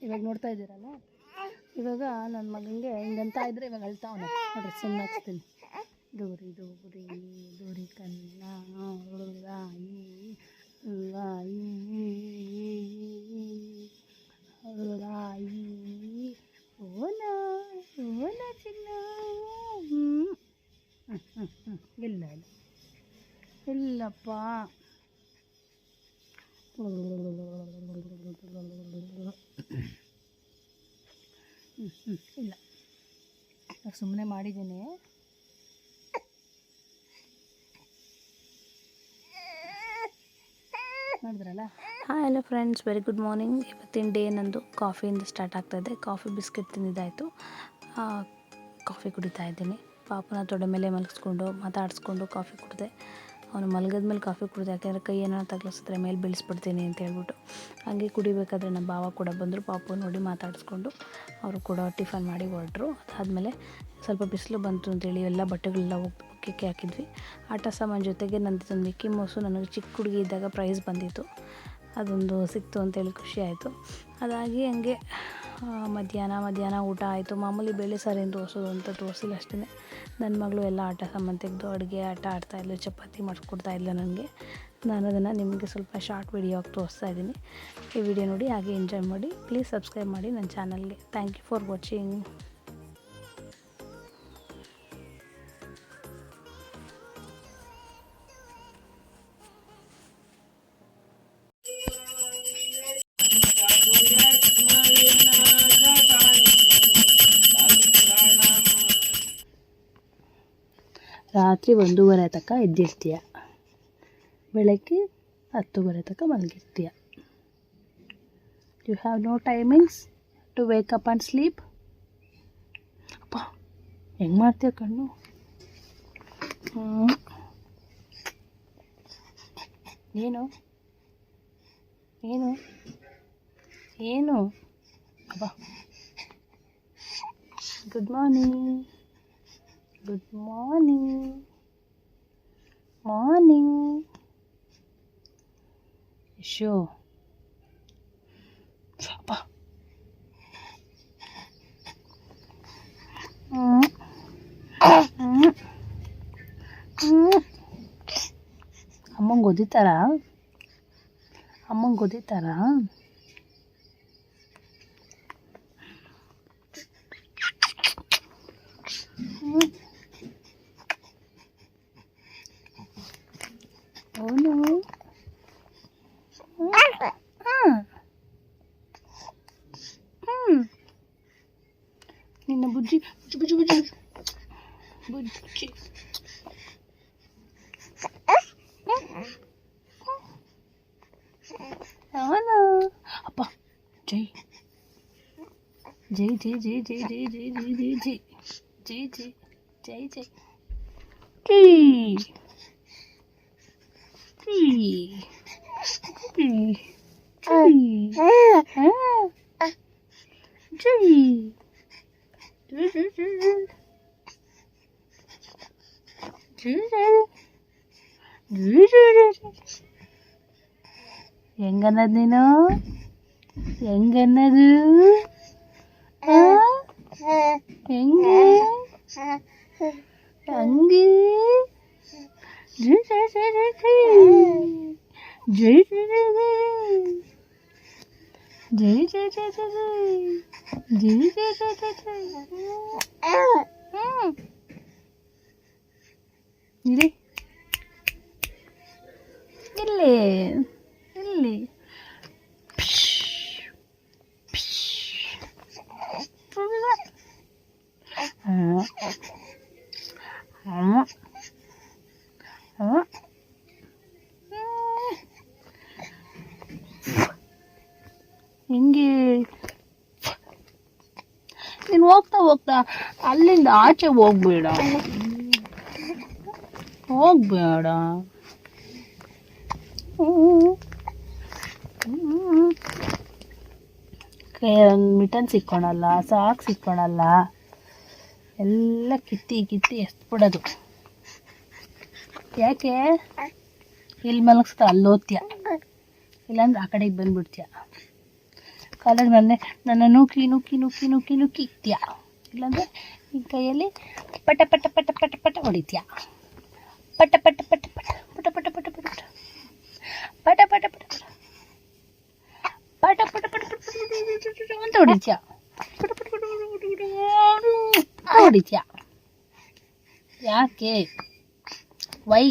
ಇವಾಗ ನೋಡ್ತಾ ಇದ್ದೀರಲ್ಲ ಇವಾಗ ನನ್ನ ಮಗನಿಗೆ ಹಿಂಗಂತ ಇದ್ರೆ ಇವಾಗ ಅಳ್ತಾವನೆ ನೋಡ್ರಿ ಸುಮ್ಮನೆ ಹಾಕ್ತೀನಿ ದೂರಿ ದೂರಿ ದೂರಿ ಕನ್ನ ಹುಡುಗಾಯಿ ಹುಡುಗಾಯಿ ಹುಡುಗಾಯಿ ಓನ ಓನ ಚಿನ್ನ ಹ್ಮ್. ಹ್ಮ್, ಹ್ಮ್, ಹ್ಮ್. ಇಲ್ಲ ಇಲ್ಲ ಇಲ್ಲಪ್ಪ ಹ್ಮ್, ನಾನು ಇಲ್ಲ ಸುಮ್ಮನೆ ಮಾಡಿದ್ದೀನಿ. ನೋಡಿದ್ರಲ್ಲ? Hi hello friends very good morning ಇವತ್ತಿನ ಡೇ ನಂದು ಕಾಫಿಯಿಂದ ಸ್ಟಾರ್ಟ್ ಆಗ್ತಾಯಿದೆ ಕಾಫಿ ಬಿಸ್ಕೆಟ್ ತಿಂದಿದ್ದಾಯಿತು. ಕಾಫಿ ಕುಡಿತಾ ಇದ್ದೀನಿ. ಪಾಪನ ತೊಡೆ ಮೇಲೆ ಮಲಗಿಸ್ಕೊಂಡು ಮಾತಾಡಿಸ್ಕೊಂಡು ಕಾಫಿ ಕುಡಿದೆ. ಅವನು ಮಲಗಿದ ಮೇಲೆ ಕಾಫಿ ಕುಡಿದೆ, ಯಾಕೆಂದರೆ ಕೈ ಏನಾರು ತಗಲಿಸಿದ್ರೆ ಮೇಲೆ ಬೀಳಿಸ್ಬಿಡ್ತೀನಿ ಅಂತ ಹೇಳ್ಬಿಟ್ಟು. ಹಾಗೆ ಕುಡಿಬೇಕಾದ್ರೆ ನಮ್ಮ ಭಾವ ಕೂಡ ಬಂದರು, ಪಾಪು ನೋಡಿ ಮಾತಾಡಿಸ್ಕೊಂಡು ಅವರು ಕೂಡ ಟಿಫನ್ ಮಾಡಿ ಹೊರಟ್ರು. ಅದಾದಮೇಲೆ ಸ್ವಲ್ಪ ಬಿಸಿಲು ಬಂತು ಅಂತೇಳಿ ಎಲ್ಲ ಬಟ್ಟೆಗಳೆಲ್ಲ ಒಕ್ಕಕ್ಕೆ ಹಾಕಿದ್ವಿ. ಆಟ ಸಾಮಾನು ಜೊತೆಗೆ ನಂದು ಮಿಕ್ಕಿ ಮೌಸು, ನನಗೆ ಚಿಕ್ಕ ಹುಡುಗಿ ಇದ್ದಾಗ ಪ್ರೈಸ್ ಬಂದಿತ್ತು. ಅದೊಂದು ಸಿಕ್ತು ಅಂತೇಳಿ ಖುಷಿ ಆಯಿತು. ಅದಾಗಿ ಹಂಗೆ ಮಧ್ಯಾಹ್ನ ಮಧ್ಯಾಹ್ನ ಊಟ ಆಯಿತು. ಮಾಮೂಲಿ ಬೇಳೆ ಸಾರೇನು ತೋರಿಸೋದು ಅಂತ ತೋರಿಸಿಲ್ಲ ಅಷ್ಟೇ ನನ್ನ ಮಗಳು ಎಲ್ಲ ಆಟ ಸಾಮಾನು ತೆಗೆದು ಅಡುಗೆ, ಆಟ ಆಡ್ತಾಯಿದ್ಲು ಚಪಾತಿ ಮಾಡಿಸ್ಕೊಡ್ತಾ ಇಲ್ಲ ನನಗೆ. ನಾನು ಅದನ್ನು ನಿಮಗೆ ಸ್ವಲ್ಪ ಶಾರ್ಟ್ ವಿಡಿಯೋ ತೋರಿಸ್ತಾ ಇದ್ದೀನಿ. ಈ ವಿಡಿಯೋ ನೋಡಿ ಹಾಗೆ ಎಂಜಾಯ್ ಮಾಡಿ. ಪ್ಲೀಸ್ ಸಬ್ಸ್ಕ್ರೈಬ್ ಮಾಡಿ ನನ್ನ ಚಾನಲ್ಗೆ ಥ್ಯಾಂಕ್ ಯು ಫಾರ್ ವಾಚಿಂಗ್ ರಾತ್ರಿ ಒಂದೂವರೆ ತನಕ ಎದ್ದಿರ್ತೀಯ. ಬೆಳಗ್ಗೆ ಹತ್ತುವರೆ ತನಕ ಮಲಗಿರ್ತೀಯ. You have no timings to wake up and sleep ಅಪ್ಪ, ಹೆಂಗೆ ಮಾಡ್ತೀಯ ಕಣ್ಣು. ಏನು? ಏನು? ಏನು? ಅಬ್ಬ good morning Good morning. Morning. Sure. Shaba. Mm. Mm. Mm. ಅಮ್ಮಂಗೆ ಗೊದಿತಾರ ಅಮ್ಮಂಗೆ ಗೊದಿತಾರ Mm-hmm. Будьки. Hello. Apa? J. J J J J J J J J J J J J J J J J J J J ఎంగన్నది నేను ఎంగన్నదు ఎంగ అంగి జై జై జై జై జై జై జై 对对对对。嗯。嗯。你嘞？ಹೋಗ್ತಾ, ಅಲ್ಲಿಂದ ಆಚೆ ಹೋಗ್ಬೇಡ. ಹೋಗ್ಬೇಡ. ಮಿಟನ್ ಸಿಕ್ಕೊಳಲ್ಲ, ಸಾಕ್ ಸಿಕ್ಕೊಳಲ್ಲ. ಎಲ್ಲ ಕಿತ್ತಿ ಕಿತ್ತಿ ಎತ್ಬಿಡೋದು ಯಾಕೆ? ಇಲ್ಲಿ ಮಲಗಿಸ್ತಾ ಅಲ್ಲೋತ್ಯ ಇಲ್ಲಾಂದ್ರೆ ಆ ಕಡೆಗೆ ಬಂದ್ಬಿಡ್ತೀಯ? ಕಾಲೇಜ್ ಮೇಲೆ ನನ್ನನ್ನು ನೂಕಿ ನುಕ್ಕಿ ನುಕ್ಕಿ ನುಕ್ಕಿ ಇತ್ತೀಯ ಇಲ್ಲಾಂದರೆ ನಿನ್ನ ಕೈಯಲ್ಲಿ ಪಟ ಪಟ ಪಟ ಪಟ ಪಟ ಹೊಡಿತೀಯ ಪಟ ಪಟ ಪಟ ಪಟ ಪಟ ಪಟ ಪಟ ಪಟ ಪಟ ಪಟ ಪಟ ಪಟ ಪಟ ಪಟ ಪಟ ಪಟ ಪಟ ಪಟ ಅಂತ ಹೊಡಿತೀಯ ಪಟ ಪಟ ಪಟ ಪಟ ಪಟ ಪಟ ಅಂತ ಹೊಡಿತೀಯ ಯಾಕೆ ವೈ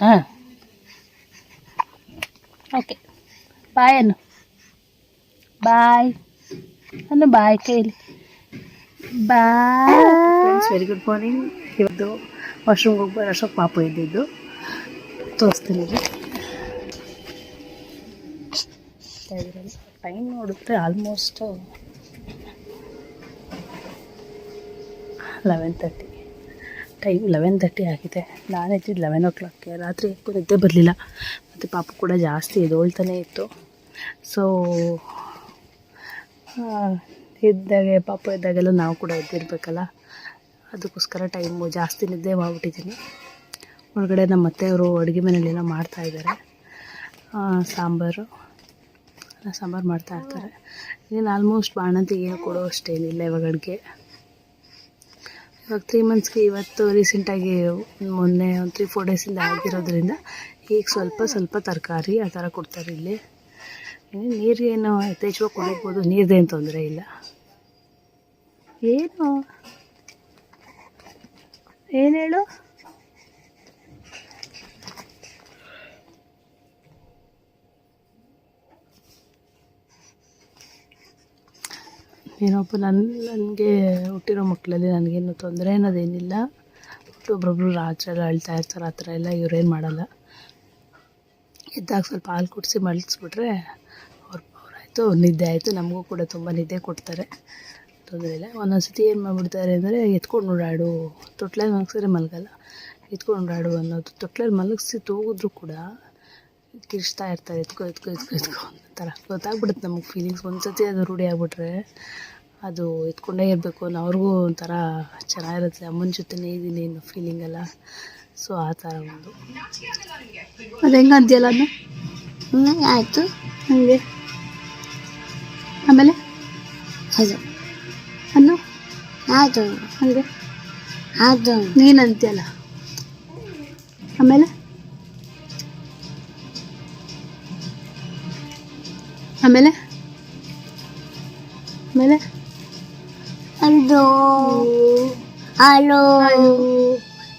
ಹಾಂ ಓಕೆ ಬಾಯ್ Bye. ಅನ್ನು ಬಾಯ್ ಕೈಲಿ bye friends very good morning ಇವತ್ತು ವಾಶ್ರೂಮ್ಗೆ ಹೋಗಿ ಬರೋ ಪಾಪ ಇದ್ದಿದ್ದು. ತೋರಿಸ್ತೀನಿ time ನೋಡುತ್ತೆ almost eleven thirty time eleven thirty ಆಗಿದೆ. ನಾನು ಎದ್ದಿದ್ದು ಲೆವೆನ್ ಓ ಕ್ಲಾಕ್ಗೆ ರಾತ್ರಿ ಯಾಕೂ ನಿದ್ದೆ ಬರಲಿಲ್ಲ. ಮತ್ತು ಪಾಪು ಕೂಡ ಜಾಸ್ತಿ ಎದ್ದೋಳ್ತಾನೆ ಇತ್ತು. ಸೊ ಇದ್ದಾಗೆ, ಪಾಪ ಇದ್ದಾಗೆಲ್ಲ ನಾವು ಕೂಡ ಇದ್ದಿರಬೇಕಲ್ಲ ಅದಕ್ಕೋಸ್ಕರ ಟೈಮು ಜಾಸ್ತಿ ನಿದ್ದೆ ಮಾಡ್ಬಿಟ್ಟಿದ್ದೀನಿ. ಒಳಗಡೆ ನಮ್ಮ ಅತ್ತೆಯವರು ಅಡುಗೆ ಮನೆಯಲ್ಲೆಲ್ಲ ಮಾಡ್ತಾಯಿದ್ದಾರೆ ಸಾಂಬಾರು. ಸಾಂಬಾರು ಮಾಡ್ತಾ ಇರ್ತಾರೆ. ಇನ್ನೇನು ಆಲ್ಮೋಸ್ಟ್ ಬಾಣಂತಿ ಏನು ಕೊಡೋ ಅಷ್ಟೇನಿಲ್ಲ ಇವಾಗ ಅಡುಗೆ. ಇವಾಗ ತ್ರೀ ಮಂತ್ಸ್ಗೆ ಇವತ್ತು ರೀಸೆಂಟಾಗಿ ಮೊನ್ನೆ ಒಂದು ತ್ರೀ ಫೋರ್ ಡೇಸಿಂದ ಆಗಿರೋದ್ರಿಂದ, ಈಗ ಸ್ವಲ್ಪ ಸ್ವಲ್ಪ ತರಕಾರಿ ಆ ಥರ ಕೊಡ್ತಾರೆ ಇಲ್ಲಿ. ಇನ್ನು ನೀರಿಗೇನು ಯಥೇಚ್ಛವಾಗಿ ಕೊಡಬಹುದು ನೀರ್ದೇನು ತೊಂದರೆ ಇಲ್ಲ. ಏನು? ಏನು ಹೇಳು? ಏನಪ್ಪ ನನ್ನ ನನಗೆ ಹುಟ್ಟಿರೋ ಮಕ್ಕಳಲ್ಲಿ ನನಗೇನು ತೊಂದರೆ ಅನ್ನೋದೇನಿಲ್ಲ. ಒಬ್ಬೊಬ್ರು ರಾತ್ರಿ ಎಲ್ಲ ಅಳ್ತಾ ಇರ್ತಾರೆ, ಆ ಥರ ಎಲ್ಲ ಇವ್ರೇನು ಮಾಡಲ್ಲ. ಇದ್ದಾಗ ಸ್ವಲ್ಪ ಹಾಲು ಕುಡಿಸಿ ಮಲಗಿಸ್ಬಿಟ್ರೆ ಅವರಾಯಿತು ನಿದ್ದೆ ಆಯಿತು. ನಮಗೂ ಕೂಡ ತುಂಬ ನಿದ್ದೆ ಕೊಡ್ತಾರೆ. ತೊಂದರೆ ಇಲ್ಲ. ಒಂದೊಂದು ಸತಿ ಏನು ಮಾಡಿಬಿಡ್ತಾರೆ ಅಂದರೆ, ಎತ್ಕೊಂಡು ಓಡಾಡು. ತೊಟ್ಲಲ್ಲಿ ಮಲಗಿಸಿದ್ರೆ ಮಲಗಲ್ಲ. ಎತ್ಕೊಂಡು ಓಡಾಡು ಅನ್ನೋದು. ತೊಟ್ಲಲ್ಲಿ ಮಲಗಿಸಿ ತೂಗಿದ್ರು ಕೂಡ ಕಿರ್ಚ್ತಾ ಇರ್ತಾರೆ. ಎತ್ಕೊ ಎತ್ಕೊ ಎತ್ಕೊ ಎತ್ಕೊ ಥರ ಗೊತ್ತಾಗ್ಬಿಡುತ್ತೆ ನಮಗೆ ಫೀಲಿಂಗ್ಸ್ ಒಂದು ಸತಿ ಅದು ರೂಢಿ ಆಗಿಬಿಟ್ರೆ ಅದು ಎತ್ಕೊಂಡೇ ಇರಬೇಕು ಅನ್ನೋ ಅವ್ರಿಗೂ ಒಂಥರ ಚೆನ್ನಾಗಿರುತ್ತೆ. ಅಮ್ಮನ ಜೊತೆನೇ ಇದ್ದೀನಿ ಅನ್ನೋ ಫೀಲಿಂಗ್ ಎಲ್ಲ. ಸೊ ಆ ಥರ ಒಂದು. ಅದು ಹೆಂಗೆ ಅಂತೀಯಲ್ಲ ಹ್ಞೂ ಆಯಿತು. ಹಂಗೆ. ಆಮೇಲೆ? ಅದು. ಅನ್ನು? ಅದು. ಹಂಗೆ? ಅದು. ನೀನು ಅಂತೀಯಲ್ಲ ಆಮೇಲೆ? ಆಮೇಲೆ? ಆಮೇಲೆ ಅದು ಅಲೋ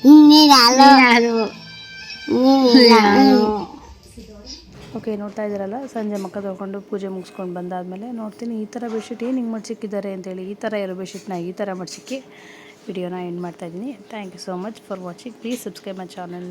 ನೀನು ಅಲೋ ನೀನು ಓಕೆ, ನೋಡ್ತಾ ಇದ್ದೀರಲ್ಲ? ಸಂಜೆ ಮಕ್ಕ ತೊಳ್ಕೊಂಡು ಪೂಜೆ ಮುಗಿಸ್ಕೊಂಡು ಬಂದಾದಮೇಲೆ ನೋಡ್ತೀನಿ. ಈ ಥರ ಬೆಡ್ಶೀಟ್ ಏನು ಹಿಂಗೆ ಮಡ್ಸಿಕ್ಕಿದ್ದಾರೆ ಅಂತೇಳಿ ಈ ಥರ ಇರೋ ಬೆಡ್ಶೀಟ್ನ ಈ ಥರ ಮಡ್ಸಿಕ್ಕಿ ವಿಡಿಯೋನ ಎಂಡ್ ಮಾಡ್ತಾಯಿದ್ದೀನಿ thank you so much for watching. Please subscribe my channel.